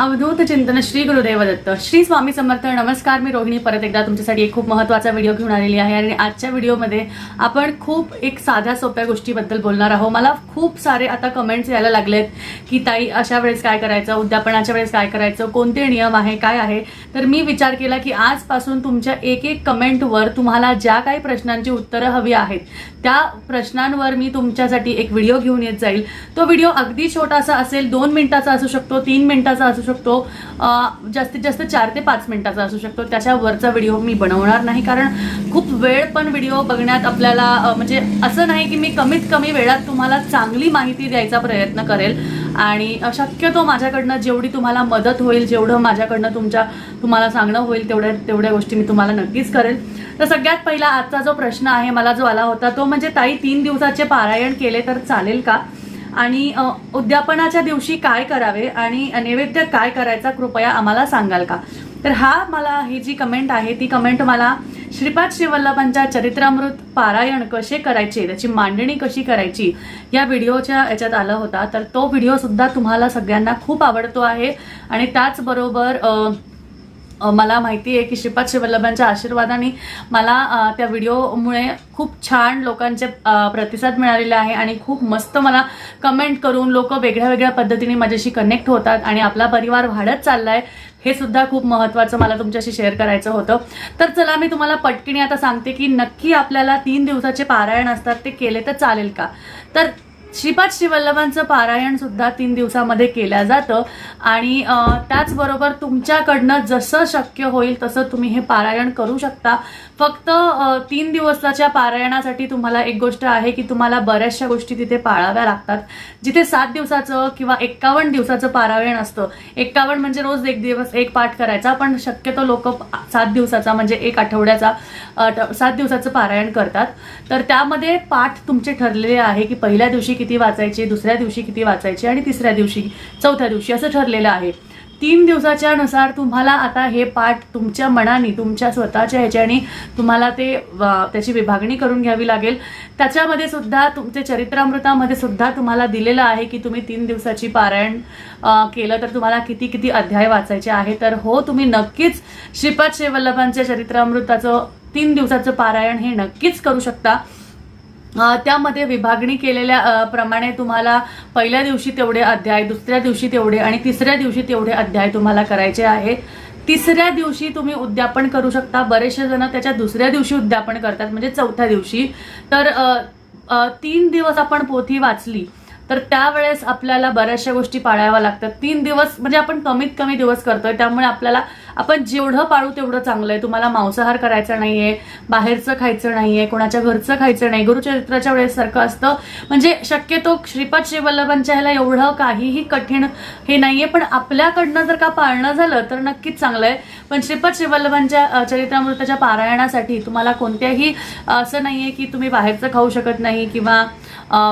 अवधूत चिंतन श्री गुरुदेव दत्त श्री स्वामी समर्थ नमस्कार मी रोहिणी. परत एकदा तुमच्यासाठी एक खूप महत्त्वाचा व्हिडिओ घेऊन आलेली आहे आणि आजच्या व्हिडिओमध्ये आपण खूप एक साध्या सोप्या गोष्टीबद्दल बोलणार आहोत. मला खूप सारे आता कमेंट्स यायला लागलेत की ताई अशा वेळेस काय करायचं? उद्यापनाच्या वेळेस काय करायचं? कोणते नियम आहे? काय आहे? तर मी विचार केला की आजपासून तुमच्या एक एक कमेंटवर तुम्हाला ज्या काही प्रश्नांची उत्तरं हवी आहेत त्या प्रश्नांवर मी तुमच्यासाठी एक व्हिडिओ घेऊन येत जाईल. तो व्हिडिओ अगदी छोटासा असेल दोन मिनिटाचा असू शकतो तीन मिनिटाचा असू शकतो शकतो. जास्तीत जास्त चार ते पाच मिनिटाचा असू शकतो. त्याच्यावरचा व्हिडिओ मी बनवणार नाही कारण खूप वेळ पण व्हिडिओ बघण्यात आपल्याला म्हणजे असं नाही की मी कमीत कमी वेळात तुम्हाला चांगली माहिती द्यायचा प्रयत्न करेल. आणि शक्यतो माझ्याकडनं जेवढी तुम्हाला मदत होईल जेवढं माझ्याकडनं तुमच्या तुम्हाला सांगणं होईल तेवढ्या तेवढ्या गोष्टी मी तुम्हाला नक्कीच करेल. तर सगळ्यात पहिला आजचा जो प्रश्न आहे मला जो आला होता तो म्हणजे ताई तीन दिवसाचे पारायण केले तर चालेल का? आणि उद्यापनाच्या दिवशी काय करावे आणि नैवेद्य काय करायचा कृपया आम्हाला सांगाल का? तर हा मला ही जी कमेंट आहे ती कमेंट मला श्रीपाद श्रीवल्लभांच्या चरित्रामृत पारायण कसे करायचे त्याची मांडणी कशी करायची या व्हिडिओच्या याच्यात आला होता. तर तो व्हिडिओसुद्धा तुम्हाला सगळ्यांना खूप आवडतो आहे. आणि त्याचबरोबर मला माहिती आहे की श्रीपाद शिवल्लभांच्या आशीर्वादाने मला त्या व्हिडिओमुळे खूप छान लोकांचे प्रतिसाद मिळालेले आहे आणि खूप मस्त मला कमेंट करून लोक वेगळ्या वेगळ्या पद्धतीने माझ्याशी कनेक्ट होतात आणि आपला परिवार वाढत चाललाय हे सुद्धा खूप महत्त्वाचं मला तुमच्याशी शेअर करायचं होतं. तर चला मी तुम्हाला पटकीने आता सांगते की नक्की आपल्याला तीन दिवसाचे पारायण असतात ते केले तर चालेल का? तर श्रीपाद श्रीवल्लभांचं पारायण सुद्धा तीन दिवसामध्ये केलं जातं. आणि त्याचबरोबर तुमच्याकडनं जसं शक्य होईल तसं तुम्ही हे पारायण करू शकता. फक्त तीन दिवसाच्या पारायणासाठी तुम्हाला एक गोष्ट आहे की तुम्हाला बऱ्याचशा गोष्टी तिथे पाळाव्या लागतात. जिथे सात दिवसाचं किंवा एक्कावन्न दिवसाचं पारायण असतं. एक्कावन्न म्हणजे रोज एक दिवस एक पाठ करायचा पण शक्यतो लोक सात दिवसाचा म्हणजे एक आठवड्याचा सात दिवसाचं पारायण करतात. तर त्यामध्ये पाठ तुमचे ठरलेले आहे की पहिल्या दिवशी किती वाचायचे दुसऱ्या दिवशी किती वाचायचे आणि तिसऱ्या दिवशी चौथ्या दिवशी असं ठरलेलं आहे. तीन दिवसाच्या नुसार तुम्हाला आता हे पाठ तुमच्या मनाने तुमच्या स्वतःच्या ह्याच्याने तुम्हाला ते त्याची विभागणी करून घ्यावी लागेल. त्याच्यामध्ये सुद्धा तुमचे चरित्रामृतामध्ये सुद्धा तुम्हाला दिलेलं आहे की तुम्ही तीन दिवसाची पारायण केलं तर तुम्हाला किती किती अध्याय वाचायचे आहे. तर हो तुम्ही नक्कीच श्रीपाद शेवल्लभांच्या चरित्रामृताचं तीन दिवसाचं पारायण हे नक्कीच करू शकता. त्यामध्ये विभागणी केलेल्या प्रमाणे तुम्हाला पहिल्या दिवशी तेवढे अध्याय दुसऱ्या दिवशी तेवढे आणि तिसऱ्या दिवशी तेवढे अध्याय तुम्हाला करायचे आहेत तिसऱ्या दिवशी तुम्ही उद्यापन करू शकता. बरेचसे जण त्याच्या दुसऱ्या दिवशी उद्यापन करतात म्हणजे चौथ्या दिवशी. तर तीन दिवस आपण पोथी वाचली. तर त्यावेळेस आपल्याला बऱ्याचशा गोष्टी पाळाव्या लागतात. तीन दिवस म्हणजे आपण कमीत कमी दिवस करतोय त्यामुळे आपल्याला आपण जेवढं पाळू तेवढं चांगलं आहे तुम्हाला मांसाहार करायचा नाहीये बाहेरचं खायचं नाहीये कोणाच्या घरचं खायचं नाही. गुरुचरित्राच्या वेळेस सारखं असतं. म्हणजे शक्यतो श्रीपाद श्रीवल्लभांच्या ह्याला एवढं काहीही कठीण हे नाहीये पण आपल्याकडनं जर का पाळणं झालं तर नक्कीच चांगलं आहे पण श्रीपाद श्रीवल्लभांच्या चरित्रामृताच्या पारायणासाठी तुम्हाला कोणत्याही असं नाहीये की तुम्ही बाहेरचं खाऊ शकत नाही किंवा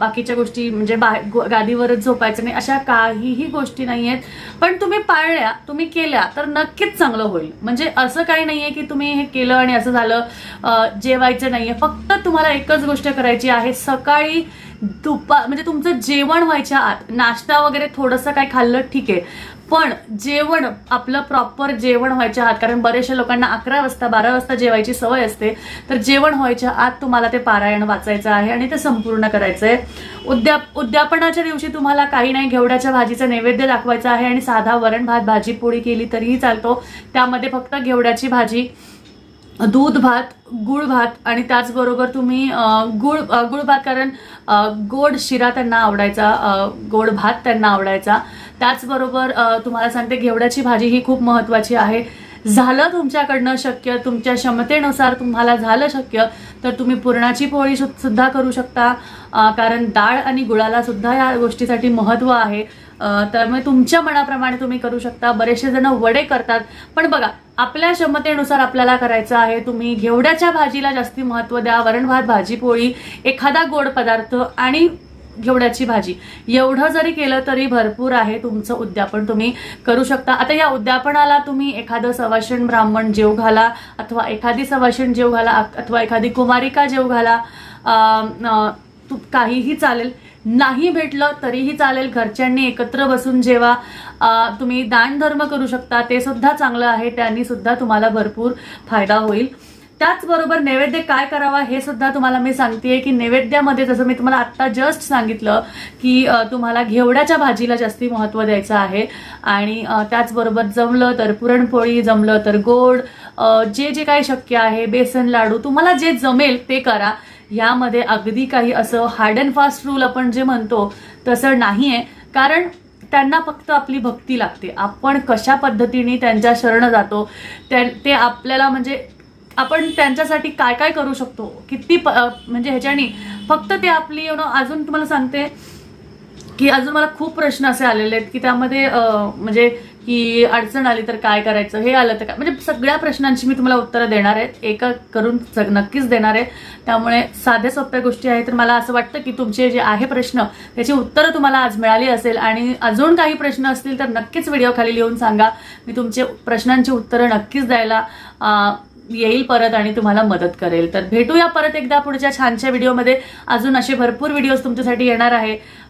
बाकीच्या गोष्टी म्हणजे बाहेर गादीवरच झोपायचं नाही अशा काहीही गोष्टी नाही आहेत पण तुम्ही पाळल्या तुम्ही केल्या तर नक्कीच चांगलं होईल. म्हणजे असं काही नाहीये की तुम्ही हे केलं आणि असं झालं जेवायचं नाही नाहीये. फक्त तुम्हाला एकच गोष्ट करायची आहे सकाळी दुपार म्हणजे तुमचं जेवण व्हायच्या आत नाश्ता वगैरे थोडंसं काय खाल्लं ठीक आहे. पण जेवण आपलं प्रॉपर जेवण व्हायच्या आत कारण बऱ्याचशा लोकांना अकरा वाजता बारा वाजता जेवायची सवय असते तर जेवण व्हायच्या आत तुम्हाला ते पारायण वाचायचं आहे आणि ते संपूर्ण करायचं आहे उद्या उद्यापनाच्या दिवशी तुम्हाला काही नाही घेवड्याच्या भाजीचं नैवेद्य दाखवायचं आहे आणि साधा वरण भात भाजी पोळी केली तरीही चालतो. त्यामध्ये फक्त घेवड्याची भाजी दूध भात गुळ भात आणि त्याचबरोबर तुम्ही गुळ गुळ भात कारण गोड शिरा त्यांना आवडायचा गोड भात त्यांना आवडायचा. त्याचबरोबर तुम्हाला सांगते घेवड्याची भाजी ही खूप महत्त्वाची आहे. झालं तुमच्याकडनं शक्य तुमच्या क्षमतेनुसार तुम्हाला झालं शक्य तर तुम्ही पुरणाची पोळी सुद्धा करू शकता. कारण डाळ आणि गुळाला सुद्धा या गोष्टीसाठी महत्त्व आहे. त्यामुळे तुमच्या मनाप्रमाणे तुम्ही करू शकता. बरेचसे जण वडे करतात. पण बघा आपल्या क्षमतेनुसार आपल्याला करायचं आहे. तुम्ही घेवड्याच्या भाजीला जास्ती महत्त्व द्या. वरण भात भाजी पोळी एखादा गोड पदार्थ आणि घेवड्याची भाजी. एवढं जरी केलं तरी भरपूर आहे तुमचं उद्यापन. तुम्ही करू शकता. आता या उद्यापनाला तुम्ही एखादं सवाषण ब्राह्मण जेव घाला अथवा एखादी सवाषण जेव घाला अथवा एखादी कुमारिका जेव घाला. काहीही चालेल. नाही भेटलं तरीही चालेल. घरच्यांनी एकत्र बसून जेव्हा तुम्ही दानधर्म करू शकता ते सुद्धा चांगलं आहे. त्यांनी सुद्धा तुम्हाला भरपूर फायदा होईल. त्याचबरोबर नैवेद्य काय करावा हे सुद्धा तुम्हाला मी सांगते की नैवेद्यामध्ये जसं मी तुम्हाला आत्ता जस्ट सांगितलं की तुम्हाला घेवड्याच्या भाजीला जास्ती महत्त्व द्यायचं आहे. आणि त्याचबरोबर जमलं तर पुरणपोळी जमलं तर गोड जे जे काही शक्य आहे बेसन लाडू तुम्हाला जे जमेल ते करा. यामध्ये अगदी काही असं हार्ड अँड फास्ट रूल आपण जे म्हणतो तसं नाही आहे कारण त्यांना फक्त आपली भक्ती लागते. आपण कशा पद्धतीने त्यांच्या शरण जातो त्या ते आपल्याला म्हणजे आपण त्यांच्यासाठी काय काय करू शकतो? किती प- म्हणजे ह्याच्याने फक्त ते आपली यु नो अजून तुम्हाला सांगते की अजून मला खूप प्रश्न असे आलेले आहेत की त्यामध्ये म्हणजे की अडचण आली तर काय करायचं? हे आलं तर काय? म्हणजे सगळ्या प्रश्नांची मी तुम्हाला उत्तरं देणार आहेत. एका करून नक्कीच देणार आहे त्यामुळे साध्या सोप्या गोष्टी आहेत. तर मला असं वाटतं की तुमचे जे आहे प्रश्न त्याची उत्तरं तुम्हाला आज मिळाली असेल आणि अजून काही प्रश्न असतील तर नक्कीच व्हिडिओ खाली लिहून सांगा. मी तुमचे प्रश्नांची उत्तरं नक्कीच द्यायला येईल परत आणि तुम्हाला मदत करेल. तर भेटूया परत एकदा पुढच्या छानशा व्हिडिओमध्ये. अजून असे भरपूर व्हिडिओज तुमच्यासाठी येणार आहे.